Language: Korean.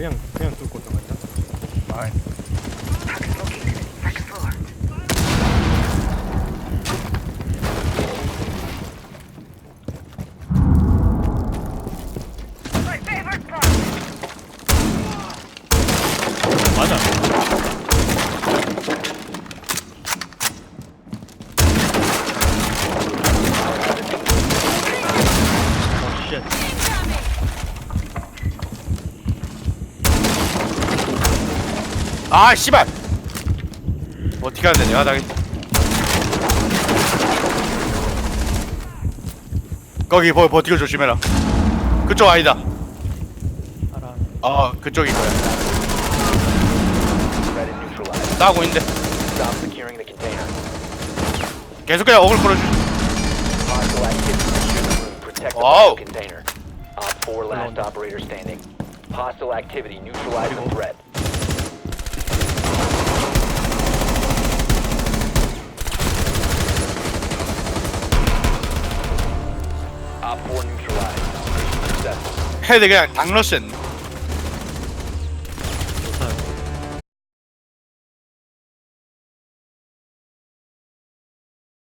그냥 그냥 뚫고 들어갔냐? 아이 맞아 아 씨발 어떻게 하면 되냐 당연히 거기 버, 버티고 조심해라 그쪽 아니다 아 거야 Threat is neutralized. 싸우고 있는데. 계속 그냥 어글 끌어주 Hostile activity. Secure the room. Protect the Wow. bio container. Op 4 last operator standing. Hostile activity. Neutralize the threat. Op 4 neutralized. Mission successful. 헤드 그냥 당러션